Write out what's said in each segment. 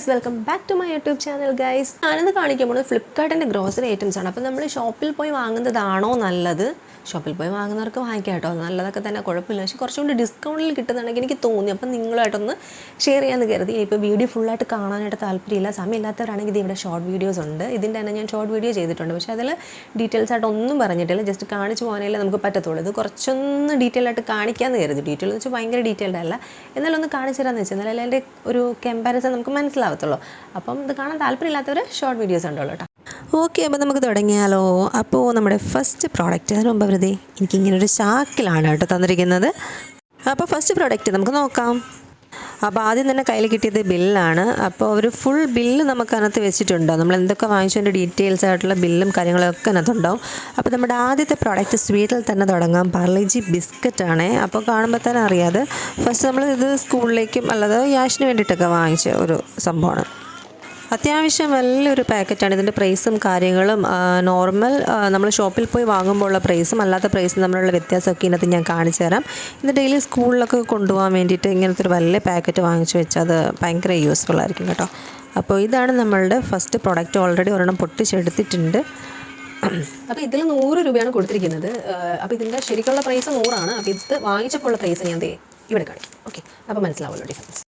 Guys welcome back to my YouTube channel guys ഞാനിന്ന് കാണിക്കുമ്പോൾ ഫ്ലിപ്കാർട്ടിന്റെ grocery items ആണ്. അപ്പോൾ നമ്മൾ ഷോപ്പിൽ പോയി വാങ്ങുന്നതാണോ നല്ലത്? ഷോപ്പിൽ പോയി വാങ്ങുന്നവർക്ക് വാങ്ങിക്കാം കേട്ടോ. നല്ലതൊക്കെ തന്നെ കുഴപ്പമില്ല. പക്ഷേ കുറച്ചുകൂടി ഡിസ്കൗണ്ടിൽ കിട്ടുന്നുണ്ടെങ്കിൽ എനിക്ക് തോന്നി. അപ്പം നിങ്ങളുമായിട്ടൊന്ന് ഷെയർ ചെയ്യാമെന്ന് കരുതി. ഇപ്പോൾ വീഡിയോ ഫുള്ളായിട്ട് കാണാനായിട്ട് താല്പര്യമില്ല. സമയമില്ലാത്തവരാണെങ്കിൽ ഇവിടെ ഷോർട്ട് വീഡിയോസ് ഉണ്ട്. ഇതിന്റെ തന്നെ ഞാൻ ഷോർട്ട് വീഡിയോ ചെയ്തിട്ടുണ്ട്. പക്ഷേ അതിൽ ഡീറ്റെയിൽസ് ആയിട്ട് ഒന്നും പറഞ്ഞിട്ടില്ല. ജസ്റ്റ് കാണിച്ച് പോകാനല്ലേ നമുക്ക് പറ്റത്തുള്ളൂ. ഇത് കുറച്ചൊന്ന് ഡീറ്റെയിൽ ആയിട്ട് കാണിക്കാമെന്ന് കരുതി. ഡീറ്റെയിൽ എന്ന് വെച്ചാൽ ഭയങ്കര ഡീറ്റെയിൽഡ് അല്ല. എന്നാലും ഒന്ന് കാണിച്ചു തരാമെന്ന് വെച്ചാൽ എന്നാലും അതിന്റെ ഒരു കമ്പാരിസൺ നമുക്ക് മനസ്സിലാവത്തുള്ളൂ. അപ്പം ഇത് കാണാൻ താല്പര്യമില്ലാത്തവർ ഷോർട്ട് വീഡിയോസ് ഉണ്ടല്ലോ കേട്ടോ. ഓക്കെ അപ്പോൾ നമുക്ക് തുടങ്ങിയാലോ. അപ്പോൾ നമ്മുടെ ഫസ്റ്റ് പ്രോഡക്റ്റ് അതിന് മുമ്പ് വെറുതെ? എനിക്കിങ്ങനെ ഒരു ചാക്കിലാണ് കേട്ടോ തന്നിരിക്കുന്നത്. അപ്പോൾ ഫസ്റ്റ് പ്രോഡക്റ്റ് നമുക്ക് നോക്കാം. അപ്പോൾ ആദ്യം തന്നെ കയ്യിൽ കിട്ടിയത് ബില്ലാണ്. അപ്പോൾ ഒരു ഫുൾ ബില്ല് നമുക്ക് അതിനകത്ത് വെച്ചിട്ടുണ്ടോ? നമ്മൾ എന്തൊക്കെ വാങ്ങിച്ചതിന്റെ ഡീറ്റെയിൽസ് ആയിട്ടുള്ള ബില്ലും കാര്യങ്ങളൊക്കെ അതിനകത്തുണ്ടാവും അപ്പോൾ നമ്മുടെ ആദ്യത്തെ പ്രോഡക്റ്റ് സ്വീറ്റിൽ തന്നെ തുടങ്ങാം. പാർലേജി ബിസ്ക്കറ്റ് ആണ്. അപ്പോൾ കാണുമ്പോൾ തന്നെ അറിയാതെ ഫസ്റ്റ് നമ്മൾ ഇത് സ്കൂളിലേക്കും അല്ലാതെ യാഷിന് വേണ്ടിയിട്ടൊക്കെ വാങ്ങിച്ച ഒരു സംഭവമാണ്. അത്യാവശ്യം നല്ലൊരു പാക്കറ്റാണ്. ഇതിന്റെ പ്രൈസും കാര്യങ്ങളും നോർമൽ നമ്മൾ ഷോപ്പിൽ പോയി വാങ്ങുമ്പോൾ ഉള്ള പ്രൈസും അല്ലാത്ത പ്രൈസും തമ്മിലുള്ള വ്യത്യാസമൊക്കെ ഇതിനകത്ത് ഞാൻ കാണിച്ചു തരാം. ഇത് ഡെയിലി സ്കൂളിലൊക്കെ കൊണ്ടുപോകാൻ വേണ്ടിയിട്ട് ഇങ്ങനത്തെ ഒരു വലിയ പാക്കറ്റ് വാങ്ങിച്ചു വെച്ചാൽ അത് ഭയങ്കര യൂസ്ഫുൾ ആയിരിക്കും കേട്ടോ. അപ്പോൾ ഇതാണ് നമ്മളുടെ ഫസ്റ്റ് പ്രോഡക്റ്റ് ഓൾറെഡി ഒരെണ്ണം പൊട്ടിച്ചെടുത്തിട്ടുണ്ട്. അപ്പോൾ ഇതിൽ നൂറ് രൂപയാണ് കൊടുത്തിരിക്കുന്നത്. അപ്പോൾ ഇതിന്റെ ശരിക്കുള്ള പ്രൈസ് നൂറാണ്. അപ്പോൾ ഇത് വാങ്ങിച്ചപ്പോൾ ഉള്ള പ്രൈസ് ഞാൻ ഇവിടെ കാണിക്കും. ഓക്കെ അപ്പോൾ മനസ്സിലാവുമല്ലോ ഡിഫറൻസ്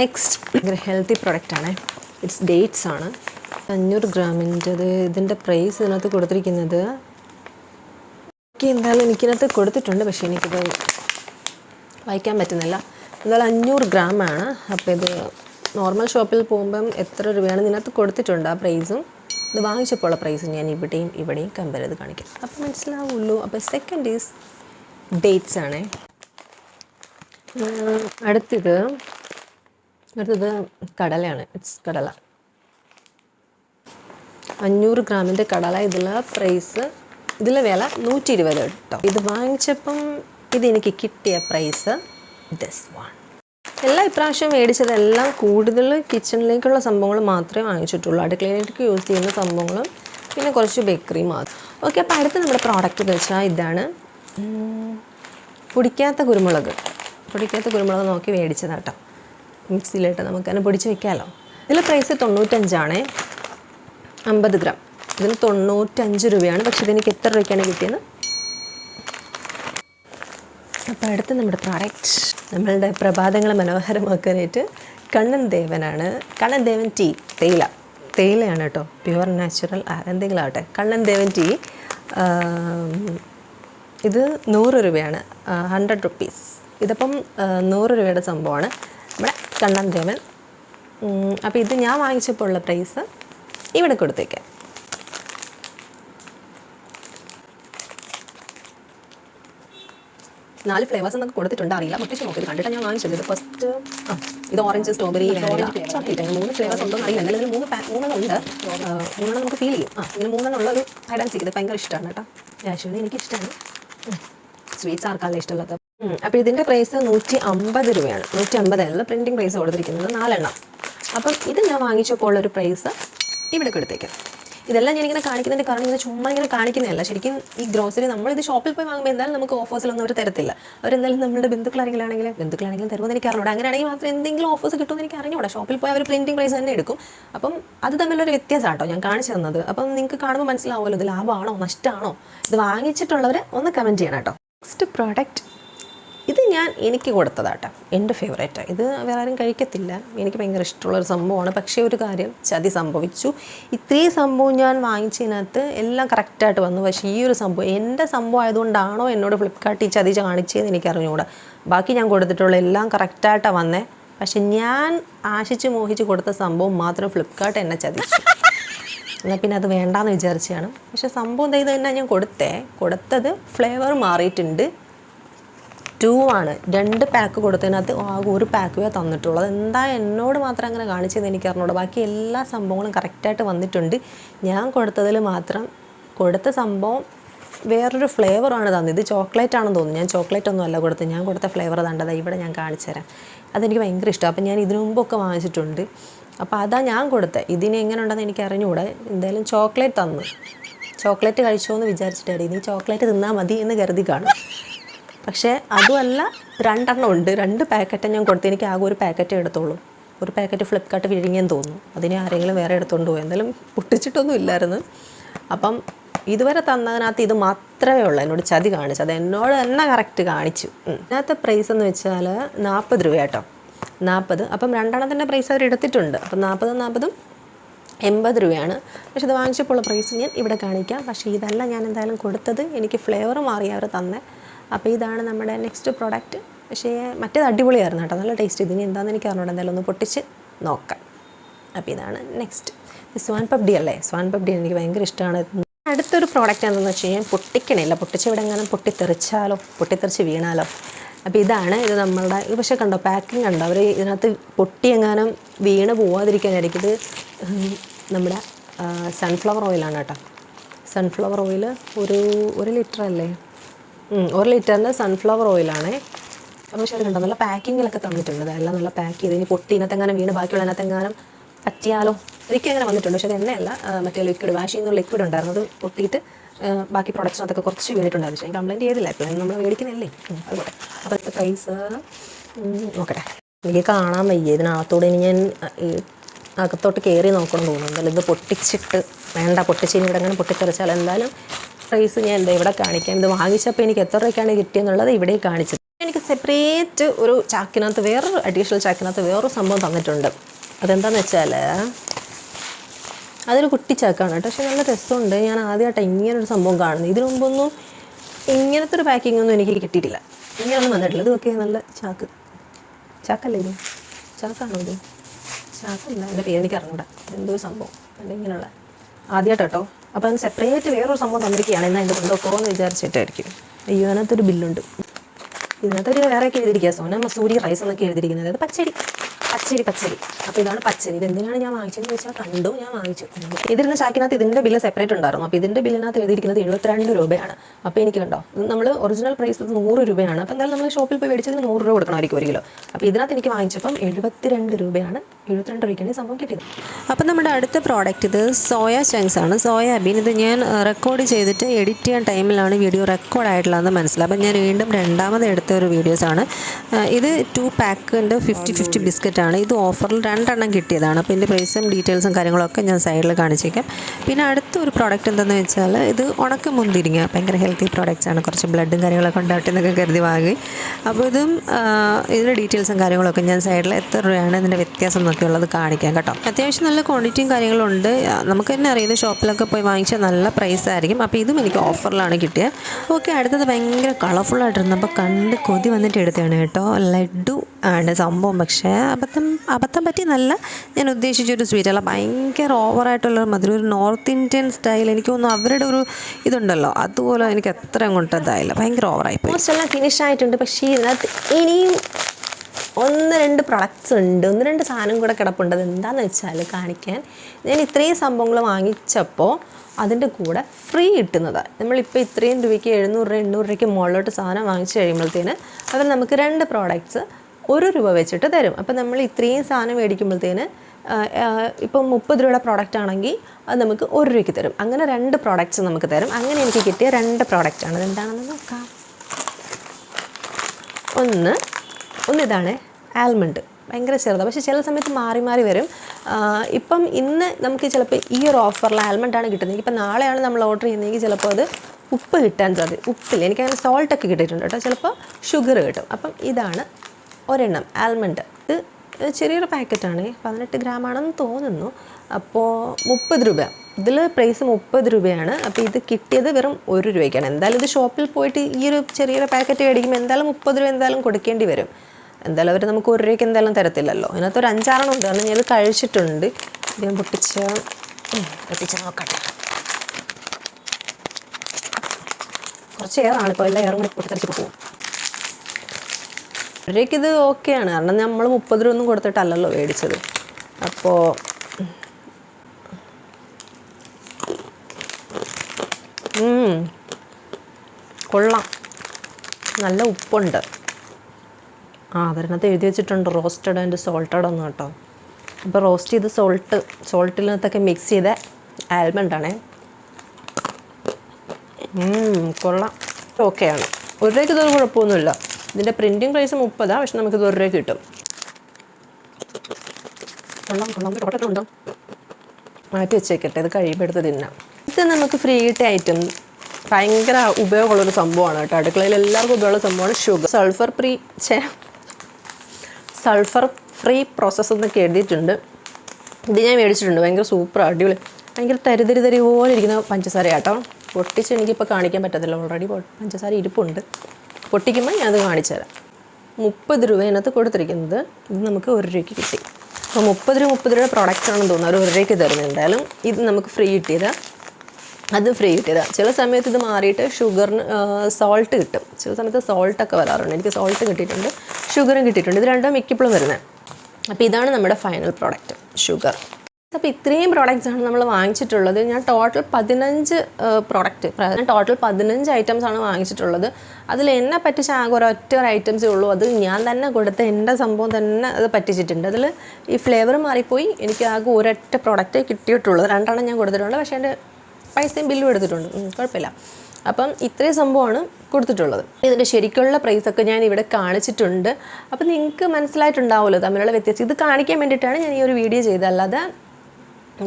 നെക്സ്റ്റ് ഹെൽത്തി പ്രൊഡക്റ്റാണ് ഇറ്റ്സ് ഡേറ്റ്സ് ആണ്. അഞ്ഞൂറ് ഗ്രാമിന്റെ ഇതിന്റെ പ്രൈസ് ഇതിനകത്ത് കൊടുത്തിരിക്കുന്നത്. ഓക്കെ എന്തായാലും എനിക്കിനകത്ത് കൊടുത്തിട്ടുണ്ട് പക്ഷേ എനിക്കിത് വായിക്കാൻ പറ്റുന്നില്ല. എന്തായാലും അഞ്ഞൂറ് ഗ്രാമാണ് അപ്പോൾ ഇത് നോർമൽ ഷോപ്പിൽ പോകുമ്പം എത്ര രൂപയാണ് ഇതിനകത്ത് കൊടുത്തിട്ടുണ്ട് ആ പ്രൈസും ഇത് വാങ്ങിച്ചപ്പോൾ ഉള്ള പ്രൈസും ഞാൻ ഇവിടെയും ഇവിടെയും കമ്പയർ ചെയ്ത് കാണിക്കാം. അപ്പോൾ മനസ്സിലാവുള്ളൂ. അപ്പോൾ സെക്കൻഡ് ഈസ് ഡേറ്റ്സ് ആണേ. അടുത്തത് അടുത്തത് കടലയാണ്. ഇറ്റ്സ് കടല. അഞ്ഞൂറ് ഗ്രാമിന്റെ കടല. ഇതിലെ പ്രൈസ് ഇതിലെ വില നൂറ്റി ഇരുപത് കേട്ടോ. ഇത് വാങ്ങിച്ചപ്പം ഇത് എനിക്ക് കിട്ടിയ പ്രൈസ് ദിസ് വൺ എല്ലാ ഇപ്രാവശ്യം മേടിച്ചതെല്ലാം കൂടുതൽ കിച്ചണിലേക്കുള്ള സംഭവങ്ങൾ മാത്രമേ വാങ്ങിച്ചിട്ടുള്ളൂ. അടുക്കളയിലേക്ക് യൂസ് ചെയ്യുന്ന സംഭവങ്ങളും പിന്നെ കുറച്ച് ബേക്കറി മാത്രം ഓക്കെ അപ്പോൾ അടുത്ത നമ്മുടെ പ്രോഡക്റ്റ് എന്ന് വെച്ചാൽ ഇതാണ് പൊടിക്കാത്ത കുരുമുളക്. പൊടിക്കാത്ത കുരുമുളക് നോക്കി മേടിച്ചതാണ് കേട്ടോ. മിക്സിയിലിട്ട് നമുക്ക് തന്നെ പൊടിച്ച് വെക്കാമല്ലോ ഇതിൽ പ്രൈസ് തൊണ്ണൂറ്റഞ്ചാണേ. അമ്പത് ഗ്രാം ഇതിന് തൊണ്ണൂറ്റഞ്ച് രൂപയാണ്. പക്ഷേ ഇതെനിക്ക് എത്ര രൂപയ്ക്കാണ് കിട്ടിയത്? അപ്പോൾ അടുത്ത നമ്മുടെ പ്രോഡക്റ്റ് നമ്മളുടെ പ്രഭാതങ്ങൾ മനോഹരമാക്കാനായിട്ട് കണ്ണൻ ദേവനാണ്. കണ്ണൻ ദേവൻ ടീ തേയില. തേയിലയാണ് കേട്ടോ. പ്യുവർ നാച്ചുറൽ എന്തെങ്കിലും കണ്ണൻ ദേവൻ ടീ ഇത് നൂറ് രൂപയാണ്. ഹൺഡ്രഡ് റുപ്പീസ് ഇതപ്പം നൂറ് രൂപയുടെ സംഭവമാണ്. നമ്മുടെ കണ്ണൻ ദേവൻ. അപ്പോൾ ഇത് ഞാൻ വാങ്ങിച്ചപ്പോൾ ഉള്ള പ്രൈസ് ഇവിടെ കൊടുത്തേക്കാം. നാല് ഫ്ലേവേഴ്സ് നമുക്ക് കൊടുത്തിട്ടുണ്ട് അറിയില്ല. മുട്ടിച്ച് നോക്കി കണ്ടിട്ട് ഞാൻ വാങ്ങിച്ചത്. ഇത് ഫസ്റ്റ് ഇത് ഓറഞ്ച് സ്ട്രോബെറി ചോക്ലേറ്റ് മൂന്ന് ഫ്ലേവേഴ്സ് ഉണ്ടോ അറിയില്ല. അല്ലെങ്കിൽ മൂന്ന് പാക്ക് മൂന്നെണ്ണം ഉണ്ട്. മൂന്നെണ്ണം നമുക്ക് ഫീൽ ചെയ്യും. ആ ഇങ്ങനെ മൂന്നെണ്ണം ഉള്ള ഒരു ഹൈഡ് ആൻഡ് ഇത് ഭയങ്കര ഇഷ്ടമാണ് കേട്ടോ. ആക്ച്വലി എനിക്ക് ഇഷ്ടമാണ് സ്വീറ്റ്സ് ആർക്കാണല്ലോ ഇഷ്ടമുള്ളത്? അപ്പോൾ ഇതിന്റെ പ്രൈസ് നൂറ്റി അമ്പത് രൂപയാണ്. നൂറ്റി അമ്പതായുള്ള പ്രിന്റിംഗ് പ്രൈസ് കൊടുത്തിരിക്കുന്നത് നാലെണ്ണം. അപ്പം ഇത് ഞാൻ വാങ്ങിച്ചപ്പോൾ ഉള്ളൊരു പ്രൈസ് ഇവിടെ കൊടുത്തേക്കാം. ഇതെല്ലാം ഞാനിങ്ങനെ കാണിക്കുന്നതിന്റെ കാരണം ഇങ്ങനെ ചുമ്മാ ഇങ്ങനെ കാണിക്കുന്നതല്ല. ശരിക്കും ഈ ഗ്രോസറി നമ്മൾ ഇത് ഷോപ്പിൽ പോയി വാങ്ങുമ്പോൾ എന്തായാലും നമുക്ക് ഓഫേഴ്സിലൊന്നും അവർ തരത്തില്ല. അവരെന്തായാലും നമ്മുടെ ബന്ധുക്കളാരെങ്കിലും ആണെങ്കിൽ ബന്ധുക്കളാണെങ്കിലും തരുമെന്ന് എനിക്ക് അറിഞ്ഞൂടാ അങ്ങനെയാണെങ്കിൽ മാത്രം എന്തെങ്കിലും ഓഫേഴ്സ് കിട്ടുമെന്ന് എനിക്ക് അറിഞ്ഞൂടാ ഷോപ്പിൽ പോയി അവർ പ്രിന്റിംഗ് പ്രൈസ് തന്നെ എടുക്കും. അപ്പം അത് തമ്മിലൊരു വ്യത്യാസം കേട്ടോ ഞാൻ കാണിച്ചു തന്നത്. അപ്പം നിങ്ങൾക്ക് കാണുമ്പോൾ മനസ്സിലാവുമല്ലോ ഇത് ലാഭമാണോ? നഷ്ടമാണോ? ഇത് വാങ്ങിച്ചിട്ടുള്ളവർ ഒന്ന് കമന്റ് ചെയ്യണം കേട്ടോ. നെക്സ്റ്റ് പ്രോഡക്റ്റ് ഇത് ഞാൻ എനിക്ക് കൊടുത്തതാട്ടോ. എന്റെ ഫേവറേറ്റ് ഇത് വേറെ ആരും കഴിക്കത്തില്ല. എനിക്ക് ഭയങ്കര ഇഷ്ടമുള്ളൊരു സംഭവമാണ്. പക്ഷേ ഒരു കാര്യം ചതി സംഭവിച്ചു. ഇത്രയും സംഭവം ഞാൻ വാങ്ങിച്ചതിനകത്ത് എല്ലാം കറക്റ്റായിട്ട് വന്നു. പക്ഷേ ഈ ഒരു സംഭവം എന്റെ സംഭവം ആയതുകൊണ്ടാണോ എന്നോട് ഫ്ലിപ്കാർട്ട് ചതി കാണിച്ചതെന്ന് എനിക്ക് അറിഞ്ഞുകൂടാ ബാക്കി ഞാൻ കൊടുത്തിട്ടുള്ള എല്ലാം കറക്റ്റായിട്ടാണ് വന്നേ. പക്ഷെ ഞാൻ ആശിച്ച് മോഹിച്ച് കൊടുത്ത സംഭവം മാത്രം ഫ്ലിപ്കാർട്ട് എന്നെ ചതിച്ചു. എന്നാൽ പിന്നെ അത് വേണ്ടാന്ന് വിചാരിച്ചാണ് പക്ഷെ സംഭവം ഇത് തന്നെ ഞാൻ കൊടുത്തേ. കൊടുത്തത് ഫ്ലേവർ മാറിയിട്ടുണ്ട്. ടു ആണ്. രണ്ട് പാക്ക് കൊടുത്തതിനകത്ത് ആകെ ഒരു പാക്കുവേ തന്നിട്ടുള്ളത് എന്താ എന്നോട് മാത്രം അങ്ങനെ കാണിച്ചതെന്ന് എനിക്ക് അറിഞ്ഞോളൂ ബാക്കി എല്ലാ സംഭവങ്ങളും കറക്റ്റായിട്ട് വന്നിട്ടുണ്ട്. ഞാൻ കൊടുത്തതിൽ മാത്രം കൊടുത്ത സംഭവം വേറൊരു ഫ്ലേവറാണ് തന്നത്. ഇത് ചോക്ലേറ്റ് ആണെന്ന് തോന്നുന്നു. ഞാൻ ചോക്ലേറ്റ് ഒന്നും അല്ല കൊടുത്തത്. ഞാൻ കൊടുത്ത ഫ്ലേവർ തണ്ടത് ഇവിടെ ഞാൻ കാണിച്ചു തരാം. അതെനിക്ക് ഭയങ്കര ഇഷ്ടം. അപ്പം ഞാൻ ഇതിനു മുമ്പൊക്കെ വാങ്ങിച്ചിട്ടുണ്ട്. അപ്പോൾ അതാ ഞാൻ കൊടുത്തത് ഇതിന് എങ്ങനെ ഉണ്ടെന്ന് എനിക്ക് അറിഞ്ഞുകൂടെ എന്തായാലും ചോക്ലേറ്റ് തന്നു. ചോക്ലേറ്റ് കഴിച്ചോ എന്ന് വിചാരിച്ചിട്ടായിരുന്നു ഇനി ചോക്ലേറ്റ് തിന്നാൽ മതി എന്ന് കരുതി കാണും. പക്ഷേ അതുമല്ല രണ്ടെണ്ണം ഉണ്ട്. രണ്ട് പാക്കറ്റ് ഞാൻ കൊടുത്ത് എനിക്ക് ആകെ ഒരു പാക്കറ്റ് എടുത്തോളൂ ഒരു പാക്കറ്റ് ഫ്ലിപ്കാർട്ട് വിഴുങ്ങിയെന്ന് തോന്നുന്നു. അതിനെ ആരെങ്കിലും വേറെ എടുത്തുകൊണ്ട് പോയി. എന്തായാലും പൊട്ടിച്ചിട്ടൊന്നും ഇല്ലായിരുന്നു. അപ്പം ഇതുവരെ തന്നതിനകത്ത് ഇത് മാത്രമേ ഉള്ളൂ. എന്നോട് ചതി കാണിച്ചു. അത് എന്നോട് തന്നെ കറക്റ്റ് കാണിച്ചു. ഇതിനകത്തെ പ്രൈസ് എന്ന് വെച്ചാൽ നാൽപ്പത് രൂപ കേട്ടോ. നാൽപ്പത് അപ്പം രണ്ടെണ്ണത്തിന്റെ പ്രൈസ് അവർ എടുത്തിട്ടുണ്ട്. അപ്പം നാൽപ്പതും നാൽപ്പതും എൺപത് രൂപയാണ്. പക്ഷേ ഇത് വാങ്ങിച്ചപ്പോൾ ഉള്ള പ്രൈസ് ഞാൻ ഇവിടെ കാണിക്കാം. പക്ഷേ ഇതല്ല ഞാൻ എന്തായാലും കൊടുത്തത്. എനിക്ക് ഫ്ലേവർ മാറി അവർ തന്നെ. അപ്പോൾ ഇതാണ് നമ്മുടെ നെക്സ്റ്റ് പ്രോഡക്റ്റ് പക്ഷേ മറ്റേത് അടിപൊളിയായിരുന്നു കേട്ടോ. നല്ല ടേസ്റ്റ് ഇതിന് എന്താണെന്ന് എനിക്ക് അറിഞ്ഞൂടെ. എന്തായാലും ഒന്ന് പൊട്ടിച്ച് നോക്കാം. അപ്പോൾ ഇതാണ് നെക്സ്റ്റ് സ്വാൻ പബ്ഡി അല്ലേ? സ്വാൻ പബ്ഡി എനിക്ക് ഭയങ്കര ഇഷ്ടമാണ്. അടുത്തൊരു പ്രോഡക്റ്റ് എന്താണെന്ന് വെച്ച് കഴിഞ്ഞാൽ പൊട്ടിക്കണില്ല. പൊട്ടിച്ച് ഇവിടെ എങ്ങനെ പൊട്ടിത്തെറിച്ചാലോ പൊട്ടിത്തെറിച്ച് വീണാലോ. അപ്പോൾ ഇതാണ് ഇത് നമ്മളുടെ ഇത് പക്ഷേ കണ്ടോ പാക്കിംഗ് കണ്ടോ? അവർ ഇതിനകത്ത് പൊട്ടി എങ്ങാനും വീണ് പോവാതിരിക്കാനായിരിക്കും. ഇത് നമ്മുടെ സൺഫ്ലവർ ഓയിലാണ് കേട്ടോ. സൺഫ്ലവർ ഓയിൽ ഒരു ഒരു ലിറ്റർ അല്ലേ? ഒരു ലിറ്ററിന്റെ സൺഫ്ലവർ ഓയിലാണ് അപ്പോൾ ശരി കണ്ടോ നല്ല പാക്കിങ്ങിലൊക്കെ തന്നിട്ടുണ്ട്. അതെല്ലാം നല്ല പാക്ക് ചെയ്ത് ഇനി പൊട്ടി ഇതിനകത്തെങ്ങാനും വീണ് ബാക്കിയുള്ള ഇതിനകത്തെങ്ങാനും പറ്റിയാലോ? എനിക്ക് അങ്ങനെ വന്നിട്ടുണ്ട്. പക്ഷേ അത് എണ്ണയല്ല. മറ്റേ ലിക്വിഡ് വാഷ് ചെയ്യുന്ന ലിക്വിഡ് ഉണ്ടായിരുന്നു. അത് പൊട്ടിയിട്ട് ബാക്കി പ്രൊഡക്ട്സിനകത്തൊക്കെ കുറച്ച് വീണിട്ടുണ്ടായിരുന്നു. പക്ഷേ കംപ്ലൈന്റ് ചെയ്തില്ല. എപ്പോഴും നമ്മൾ മേടിക്കുന്നില്ലേ അതുപോലെ അപ്പോൾ ഇപ്പോഴത്തെ പ്രൈസ് നോക്കട്ടെ. എനിക്ക് കാണാൻ വയ്യ. ഇതിനകത്തൂടെ ഇനി ഞാൻ അകത്തോട്ട് കയറി നോക്കണം തോന്നുന്നു. എന്തായാലും ഇത് പൊട്ടിച്ചിട്ട് വേണ്ട. പൊട്ടിച്ച് ഇവിടെ അങ്ങനെ പൊട്ടിത്തെറിച്ചാൽ എന്തായാലും പ്രൈസ് ഞാൻ എന്താ ഇവിടെ കാണിക്കാം. ഇത് വാങ്ങിച്ചപ്പോൾ എനിക്ക് എത്ര രൂപയ്ക്കാണ് കിട്ടിയെന്നുള്ളത് ഇവിടെ കാണിച്ചത് എനിക്ക് സെപ്പറേറ്റ് ഒരു ചാക്കിനകത്ത് വേറൊരു അഡീഷണൽ ചാക്കിനകത്ത് വേറൊരു സംഭവം തന്നിട്ടുണ്ട്. അതെന്താണെന്ന് വെച്ചാൽ അതൊരു കുട്ടി ചാക്കാണ് കേട്ടോ. പക്ഷെ നല്ല രസമുണ്ട്. ഞാൻ ആദ്യമായിട്ടാണ് ഇങ്ങനൊരു സംഭവം കാണുന്നത്. ഇതിനു മുമ്പൊന്നും ഇങ്ങനത്തെ ഒരു പാക്കിംഗ് ഒന്നും എനിക്ക് കിട്ടിയിട്ടില്ല. ഇങ്ങനെയൊന്നും വന്നിട്ടില്ല. ഇതൊക്കെ നല്ല ചാക്ക്. ചാക്കല്ലേ ഇത്? ചാക്കാണോ ഇത്? ചാക്കല്ല. എന്റെ പേര് എനിക്ക് അറിഞ്ഞൂടാ. എന്തോ സംഭവം. അല്ല ഇങ്ങനെയുള്ള. ആദ്യമായിട്ട് അപ്പോൾ അതിന് സെപ്പറേറ്റ് വേറൊരു സംഭവം തന്നിരിക്കുകയാണ്. എന്നാൽ എന്റെ കൊണ്ടുപോകുമോ എന്ന് വിചാരിച്ചിട്ടായിരിക്കും. അയ്യോ അതിനകത്തൊരു ബില്ലുണ്ട്. ഇതിനകത്തൊരു വേറെയൊക്കെ എഴുതിയിരിക്കുക സോന മസൂരി റൈസ് എന്നൊക്കെ എഴുതിയിരിക്കുന്നത്. അതായത് പച്ചരി പച്ചരി പച്ചരി. അപ്പോൾ ഇതാണ് പച്ചരി. ഇത് എന്തിനാണ് ഞാൻ വാങ്ങിച്ചതെന്ന് ചോദിച്ചാൽ കണ്ടു ഞാൻ വാങ്ങിച്ചു. ഇതിന്റെ ചാക്കിനകത്ത് ഇതിന്റെ ബില്ല് സെപ്പറേറ്റ് ഉണ്ടായിരുന്നു. അപ്പൊ ഇതിന്റെ ബില്ലിനകത്ത് എഴുതിയിരിക്കുന്നത് എഴുപത്തിരണ്ട് രൂപയാണ്. അപ്പൊ എനിക്ക് കണ്ടോ നമ്മൾ ഒറിജിനൽ പ്രൈസ് നൂറ് രൂപയാണ്. അപ്പൊ എന്തായാലും നമ്മൾ ഷോപ്പിൽ പോയി മേടിച്ചത് നൂറ് രൂപ കൊടുക്കണമായിരിക്കും ഒരു കിലോ. അപ്പോൾ ഇതിനകത്ത് എനിക്ക് വാങ്ങിച്ചപ്പം എഴുപത്തിരണ്ട് രൂപയാണ് എഴുപത്തിരണ്ട് രൂപയ്ക്കാണ് ഈ സംഭവം കിട്ടിയത്. അപ്പം നമ്മുടെ അടുത്ത പ്രോഡക്റ്റ് ഇത് സോയ ചങ്ക്സ് ആണ്. സോയാബീൻ ഇത് ഞാൻ റെക്കോർഡ് ചെയ്തിട്ട് എഡിറ്റ് ചെയ്യാൻ ടൈമിലാണ് വീഡിയോ റെക്കോർഡ് ആയിട്ടുള്ളതെന്ന് മനസ്സിലായി. അപ്പം ഞാൻ വീണ്ടും രണ്ടാമത് എടുത്ത ഒരു വീഡിയോസ് ആണ്. ഇത് ടു പാക്കിന്റെ ഫിഫ്റ്റി ഫിഫ്റ്റി ബിസ്ക്കറ്റാണ് ഇത് ഓഫറിൽ രണ്ടെണ്ണം കിട്ടിയതാണ്. അപ്പോൾ ഇതിന്റെ പ്രൈസും ഡീറ്റെയിൽസും കാര്യങ്ങളൊക്കെ ഞാൻ സൈഡിൽ കാണിച്ചേക്കാം. പിന്നെ അടുത്ത ഒരു പ്രോഡക്റ്റ് എന്താണെന്ന് വെച്ചാൽ ഇത് ഉണക്ക മുന്തിരിങ്ങ. ഭയങ്കര ഹെൽത്തി പ്രോഡക്റ്റ്സ് ആണ്. കുറച്ച് ബ്ലഡും കാര്യങ്ങളൊക്കെ ഉണ്ടാവട്ടെ എന്നൊക്കെ കരുതി വാങ്ങി. അപ്പോൾ ഇതും ഇതിന്റെ ഡീറ്റെയിൽസും കാര്യങ്ങളൊക്കെ ഞാൻ സൈഡിൽ എത്ര രൂപയാണ് ഇതിന്റെ വ്യത്യാസം എന്നൊക്കെ ഉള്ളത് കാണിക്കാം കേട്ടോ. അത്യാവശ്യം നല്ല ക്വാണ്ടിറ്റിയും കാര്യങ്ങളുണ്ട് നമുക്ക് തന്നെ അറിയുന്നത് ഷോപ്പിലൊക്കെ പോയി വാങ്ങിച്ചാൽ നല്ല പ്രൈസ് ആയിരിക്കും. അപ്പോൾ ഇതും എനിക്ക് ഓഫറിലാണ് കിട്ടിയത്. ഓക്കെ അടുത്തത് ഭയങ്കര കളർഫുള്ളായിട്ടിരുന്നു അപ്പോൾ കണ്ട് കൊതി വന്നിട്ട് എടുത്തതാണ് കേട്ടോ. ലഡു ആണ് സംഭവം. പക്ഷേ അബദ്ധം അബദ്ധം പറ്റി നല്ല ഞാൻ ഉദ്ദേശിച്ചൊരു സ്വീറ്റ് അല്ല. ഭയങ്കര ഓവറായിട്ടുള്ള മധുരം. ഒരു നോർത്ത് ഇന്ത്യൻ സ്റ്റൈൽ എനിക്ക് തോന്നുന്നു അവരുടെ ഒരു ഇതുണ്ടല്ലോ. അതുപോലെ എനിക്ക് എത്ര അങ്ങോട്ട് ഇതായില്ല. ഭയങ്കര ഓവറായിപ്പോയി ഓൾമോസ്റ്റ് എല്ലാം ഫിനിഷ് ആയിട്ടുണ്ട്. പക്ഷേ ഇതിനകത്ത് ഇനിയും ഒന്ന് രണ്ട് പ്രൊഡക്ട്സ് ഉണ്ട്. ഒന്ന് രണ്ട് സാധനം കൂടെ കിടപ്പുണ്ട്. അത് എന്താണെന്ന് വെച്ചാൽ കാണിക്കാൻ ഞാൻ ഇത്രയും സംഭവങ്ങൾ വാങ്ങിച്ചപ്പോൾ അതിന്റെ കൂടെ ഫ്രീ കിട്ടുന്നത്. നമ്മളിപ്പോൾ ഇത്രയും രൂപയ്ക്ക് എഴുന്നൂറ് രൂപ എണ്ണൂറ് രൂപയ്ക്ക് മുകളിലോട്ട് സാധനം വാങ്ങിച്ചു കഴിയുമ്പോഴത്തേന് അവർ നമുക്ക് രണ്ട് പ്രോഡക്ട്സ് ഒരു രൂപ വെച്ചിട്ട് തരും. അപ്പം നമ്മൾ ഇത്രയും സാധനം മേടിക്കുമ്പോഴത്തേന് ഇപ്പം മുപ്പത് രൂപയുടെ പ്രോഡക്റ്റ് ആണെങ്കിൽ അത് നമുക്ക് ഒരു രൂപയ്ക്ക് തരും. അങ്ങനെ രണ്ട് പ്രോഡക്റ്റ്സ് നമുക്ക് തരും. അങ്ങനെ എനിക്ക് കിട്ടിയ രണ്ട് പ്രോഡക്റ്റ് ആണ്. അതെന്താണെന്ന് നോക്കാം. ഒന്ന് ഒന്ന് ഇതാണ് ആൽമണ്ട് ഭയങ്കര ചെറുതാണ്. പക്ഷേ ചില സമയത്ത് മാറി മാറി വരും. ഇപ്പം ഇന്ന് നമുക്ക് ചിലപ്പോൾ ഈ ഒരു ഓഫറിൽ ആണ് കിട്ടുന്നത്. ഇപ്പം നാളെയാണ് നമ്മൾ ഓർഡർ ചെയ്യുന്നതെങ്കിൽ ചിലപ്പോൾ അത് ഉപ്പ് കിട്ടാൻ സാധ്യത ഉപ്പില്ല? എനിക്കങ്ങനെ സോൾട്ടൊക്കെ കിട്ടിയിട്ടുണ്ട് കേട്ടോ. ചിലപ്പോൾ ഷുഗർ കിട്ടും. അപ്പം ഇതാണ് ഒരെണ്ണം ആൽമണ്ട്. ഇത് ചെറിയൊരു പാക്കറ്റാണ് പതിനെട്ട് ഗ്രാമാണെന്ന് തോന്നുന്നു. അപ്പോൾ മുപ്പത് രൂപ. ഇതിൽ പ്രൈസ് മുപ്പത് രൂപയാണ്. അപ്പോൾ ഇത് കിട്ടിയത് വെറും ഒരു രൂപയ്ക്കാണ്. എന്തായാലും ഇത് ഷോപ്പിൽ പോയിട്ട് ഈ ഒരു ചെറിയൊരു പാക്കറ്റ് മേടിക്കുമ്പോൾ എന്തായാലും മുപ്പത് രൂപ എന്തായാലും കൊടുക്കേണ്ടി വരും. എന്തായാലും അവർ നമുക്ക് ഒരു രൂപയ്ക്ക് എന്തായാലും തരത്തില്ലല്ലോ. അതിനകത്ത് ഒരു അഞ്ചാറെണ്ണം ഉണ്ട്. കാരണം ഞാൻ ഇത് കഴിച്ചിട്ടുണ്ട് ഞാൻ പൊട്ടിച്ച പൊട്ടിച്ച് നോക്കട്ടെ. കുറച്ച് ഏറാണ് ഇപ്പോൾ എല്ലാ ഏറും കൂടി പൊട്ടിത്തെറിച്ചിട്ട് പോകും. ഒരേക്ക് ഇത് ഓക്കെയാണ്. കാരണം നമ്മൾ മുപ്പത് രൂപ ഒന്നും കൊടുത്തിട്ടല്ലല്ലോ മേടിച്ചത്. അപ്പോൾ കൊള്ളാം. നല്ല ഉപ്പുണ്ട്. ആ അതിനകത്ത് എഴുതി വെച്ചിട്ടുണ്ട് റോസ്റ്റഡ് ആൻഡ് സോൾട്ടഡ് എന്ന് കേട്ടോ. അപ്പോൾ റോസ്റ്റ് ചെയ്ത് സോൾട്ട് സോൾട്ടിനകത്തൊക്കെ മിക്സ് ചെയ്ത ആൽമണ്ടാണേ. കൊള്ളാം. ഓക്കെയാണ്. ഒരു രൂപയ്ക്ക് ഇതൊരു കുഴപ്പമൊന്നുമില്ല. ഇതിന്റെ പ്രിന്റിങ് പ്രൈസ് മുപ്പതാണ് പക്ഷെ നമുക്ക് ഒരു രൂപ കിട്ടും. കൊള്ളാം കൊള്ളാം. ടോട്ടലുണ്ടോ മാറ്റി വെച്ചേക്കട്ടെ ഇത് കഴിയുമ്പോൾ എടുത്ത് തിന്നാം. ഇത് നമുക്ക് ഫ്രീ ആയിട്ട് ഐറ്റം ഭയങ്കര ഉപയോഗമുള്ളൊരു സംഭവമാണ് കേട്ടോ. അടുക്കളയിൽ എല്ലാവർക്കും ഉപയോഗമുള്ള സംഭവമാണ് ഷുഗർ സൾഫർ ഫ്രീ ചേ സൾഫർ ഫ്രീ പ്രോസസ്സ് എന്നൊക്കെ എഴുതിയിട്ടുണ്ട്. ഇത് ഞാൻ മേടിച്ചിട്ടുണ്ട്. ഭയങ്കര സൂപ്പർ അടിപൊളി. ഭയങ്കര തരിതരി തരി പോലെ ഇരിക്കുന്ന പഞ്ചസാര കേട്ടോ പൊട്ടിച്ച് എനിക്കിപ്പോൾ കാണിക്കാൻ പറ്റത്തില്ല. ഓൾറെഡി പഞ്ചസാര ഇരിപ്പുണ്ട്. പൊട്ടിക്കുമ്പോൾ ഞാനത് കാണിച്ചു തരാം മുപ്പത് രൂപ ഇതിനകത്ത് കൊടുത്തിരിക്കുന്നത് ഇത് നമുക്ക് ഒരു രൂപയ്ക്ക് കിട്ടി. അപ്പോൾ മുപ്പത് രൂപ മുപ്പത് രൂപ പ്രോഡക്റ്റ് ആണെന്ന് തോന്നുന്നു. അവർ ഒരു രൂപയ്ക്ക് തരുന്നത്. എന്തായാലും ഇത് നമുക്ക് ഫ്രീ കിട്ടിയതാണ് അത് ഫ്രീ കിട്ടിയതാണ് ചില സമയത്ത് ഇത് മാറിയിട്ട് ഷുഗറിന് സോൾട്ട് കിട്ടും. ചില സമയത്ത് സോൾട്ടൊക്കെ വരാറുണ്ട്. എനിക്ക് സോൾട്ട് കിട്ടിയിട്ടുണ്ട്. ഷുഗറും കിട്ടിയിട്ടുണ്ട്. ഇത് രണ്ടും മിക്കപ്പോഴും വരുന്നത്. അപ്പോൾ ഇതാണ് നമ്മുടെ ഫൈനൽ പ്രോഡക്റ്റ് ഷുഗർ അപ്പോൾ ഇത്രയും പ്രോഡക്റ്റ്സ് ആണ് നമ്മൾ വാങ്ങിച്ചിട്ടുള്ളത്. ഞാൻ ടോട്ടൽ പതിനഞ്ച് പ്രോഡക്റ്റ് ഞാൻ ടോട്ടൽ പതിനഞ്ച് ഐറ്റംസ് ആണ് വാങ്ങിച്ചിട്ടുള്ളത്. അതിൽ എന്നെ പറ്റിച്ച ആകെ ഒരൊറ്റ ഒരു ഐറ്റംസേ ഉള്ളൂ. അത് ഞാൻ തന്നെ കൊടുത്ത എന്റെ സംഭവം തന്നെ അത് പറ്റിച്ചിട്ടുണ്ട്. അതിൽ ഈ ഫ്ലേവർ മാറിപ്പോയി. എനിക്ക് ആകെ ഒരൊറ്റ പ്രോഡക്റ്റേ കിട്ടിയിട്ടുള്ളൂ രണ്ടെണ്ണം ഞാൻ കൊടുത്തിട്ടുണ്ട്. പക്ഷേ എന്റെ പൈസയും ബില്ലും എടുത്തിട്ടുണ്ട്. കുഴപ്പമില്ല. അപ്പം ഇത്രയും സംഭവമാണ് കൊടുത്തിട്ടുള്ളത്. ഇതിന്റെ ശരിക്കുള്ള പ്രൈസൊക്കെ ഞാൻ ഇവിടെ കാണിച്ചിട്ടുണ്ട്. അപ്പം നിങ്ങൾക്ക് മനസ്സിലായിട്ടുണ്ടാവുമല്ലോ തമ്മിലുള്ള വ്യത്യാസം. ഇത് കാണിക്കാൻ വേണ്ടിയിട്ടാണ് ഞാൻ ഈ ഒരു വീഡിയോ ചെയ്തത്. അല്ലാതെ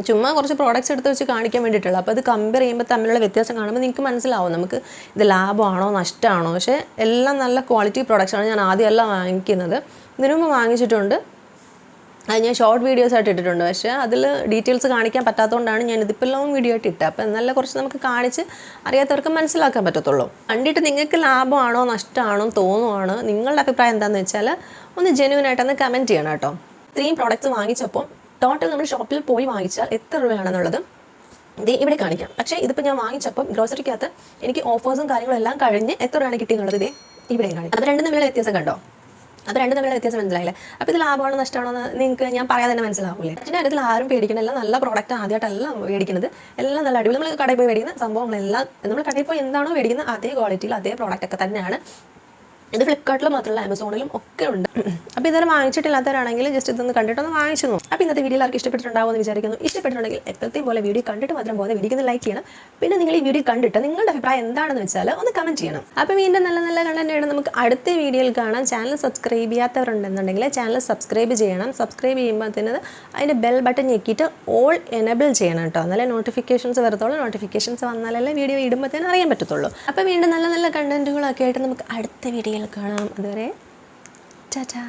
ചുമ്മാ കുറച്ച് പ്രോഡക്റ്റ്സ് എടുത്ത് വെച്ച് കാണിക്കാൻ വേണ്ടിയിട്ടുള്ള. അപ്പോൾ അത് കമ്പയർ ചെയ്യുമ്പോൾ തമ്മിലുള്ള വ്യത്യാസം കാണുമ്പോൾ നിങ്ങൾക്ക് മനസ്സിലാവും. നമുക്ക് ഇത് ലാഭമാണോ നഷ്ടമാണോ? പക്ഷേ എല്ലാം നല്ല ക്വാളിറ്റി പ്രോഡക്റ്റ്സാണ് ഞാൻ ആദ്യമല്ല വാങ്ങിക്കുന്നത്. ഇതിനു മുമ്പ് വാങ്ങിച്ചിട്ടുണ്ട്. അത് ഞാൻ ഷോർട്ട് വീഡിയോസ് ആയിട്ട് ഇട്ടിട്ടുണ്ട്. പക്ഷേ അതിൽ ഡീറ്റെയിൽസ് കാണിക്കാൻ പറ്റാത്തതുകൊണ്ടാണ് ഞാൻ ഇതിപ്പോൾ ലോങ് വീഡിയോ ആയിട്ട് ഇട്ടത്. അപ്പോൾ നല്ല കുറച്ച് നമുക്ക് കാണിച്ച് അറിയാത്തവർക്ക് മനസ്സിലാക്കാൻ പറ്റത്തുള്ളൂ. കണ്ടിട്ട് നിങ്ങൾക്ക് ലാഭമാണോ നഷ്ടമാണോ തോന്നുവാണോ നിങ്ങളുടെ അഭിപ്രായം എന്താണെന്ന് വെച്ചാൽ ഒന്ന് ജെന്യൂൻ ആയിട്ടൊന്ന് കമന്റ് ചെയ്യണം കേട്ടോ. ഇത്രയും പ്രോഡക്റ്റ്സ് വാങ്ങിച്ചപ്പോൾ ടോട്ടൽ നമ്മൾ ഷോപ്പിൽ പോയി വാങ്ങിച്ചാൽ എത്ര രൂപയാണെന്നുള്ളത് ഇത് ഇവിടെ കാണിക്കാം. പക്ഷേ ഇതിപ്പോൾ ഞാൻ വാങ്ങിച്ചപ്പം ഗ്രോസറിക്കകത്ത് എനിക്ക് ഓഫേഴ്സും കാര്യങ്ങളും എല്ലാം കഴിഞ്ഞ് എത്ര രൂപയാണ് കിട്ടിയെന്നുള്ളത് ഇതേ ഇവിടെ കാണിക്കാം. അത് രണ്ടും തമ്മിലുള്ള വ്യത്യാസം കണ്ടോ? അത് രണ്ടും തമ്മിലുള്ള വ്യത്യാസം മനസ്സിലായില്ലേ? അപ്പോൾ ഇത് ലാഭമാണോ നഷ്ടമാണോ എന്ന് നിങ്ങൾക്ക് ഞാൻ പറയാതെ തന്നെ മനസ്സിലാവില്ലേ അതിന്റെ കാര്യത്തിൽ ആരും എല്ലാം നല്ല പ്രോഡക്റ്റ് ആദ്യമായിട്ടല്ല മേടിക്കുന്നത്. എല്ലാം നല്ല അടിപൊളി. നമ്മൾ കടയിൽ പോയി മേടിക്കുന്ന സംഭവങ്ങളെല്ലാം നമ്മൾ കടയിൽ പോയി എന്താണോ മേടിക്കുന്നത് അതേ ക്വാളിറ്റിയിൽ അതേ പ്രോഡക്റ്റ് ഒക്കെ തന്നെയാണ്. ഇത് ഫ്ലിപ്കാർട്ടിലും മാത്രമല്ല ആമസോണിലും ഒക്കെ ഉണ്ട്. അപ്പോൾ ഇതുവരെ വാങ്ങിച്ചിട്ടില്ലാത്തവരാണെങ്കിൽ ജസ്റ്റ് ഇതൊന്ന് കണ്ടിട്ടൊന്ന് വാങ്ങിച്ചു നോക്കും. അപ്പോൾ ഇന്നത്തെ വീഡിയോ ആർക്ക് ഇഷ്ടപ്പെട്ടിട്ടുണ്ടാവും എന്ന് വിചാരിക്കുന്നു. ഇഷ്ടപ്പെട്ടിട്ടുണ്ടെങ്കിൽ എപ്പോഴത്തെ പോലെ വീഡിയോ കണ്ടിട്ട് മാത്രം പോലെ വീഡിയോ ലൈക്ക് ചെയ്യണം. പിന്നെ നിങ്ങൾ ഈ വീഡിയോ കണ്ടിട്ട് നിങ്ങളുടെ അഭിപ്രായം എന്താണെന്ന് വെച്ചാൽ ഒന്ന് കമന്റ് ചെയ്യണം. അപ്പോൾ വീണ്ടും നല്ല നല്ല കണ്ടന്റ് നമുക്ക് അടുത്ത വീഡിയോയിൽ കാണാം. ചാനൽ സബ്സ്ക്രൈബ് ചെയ്യാത്തവരുണ്ടെന്നുണ്ടെങ്കിൽ ചാനൽ സബ്സ്ക്രൈബ് ചെയ്യണം. സബ്സ്ക്രൈബ് ചെയ്യുമ്പോൾ തന്നെ അതിന്റെ ബെൽ ബട്ടൺ ഞെക്കിയിട്ട് ഓൾ എനബിൾ ചെയ്യണം കേട്ടോ. എന്നാലേ നോട്ടിഫിക്കേഷൻസ് വരത്തുള്ളൂ. നോട്ടിഫിക്കേഷൻസ് വന്നാലല്ലേ വീഡിയോ ഇടുമ്പോൾ തന്നെ അറിയാൻ പറ്റത്തുള്ളൂ. അപ്പോൾ വീണ്ടും നല്ല നല്ല കണ്ടന്റുകളൊക്കെ ആയിട്ട് നമുക്ക് അടുത്ത വീഡിയോയിൽ കാണാം. അതുവരെ ടാറ്റാ.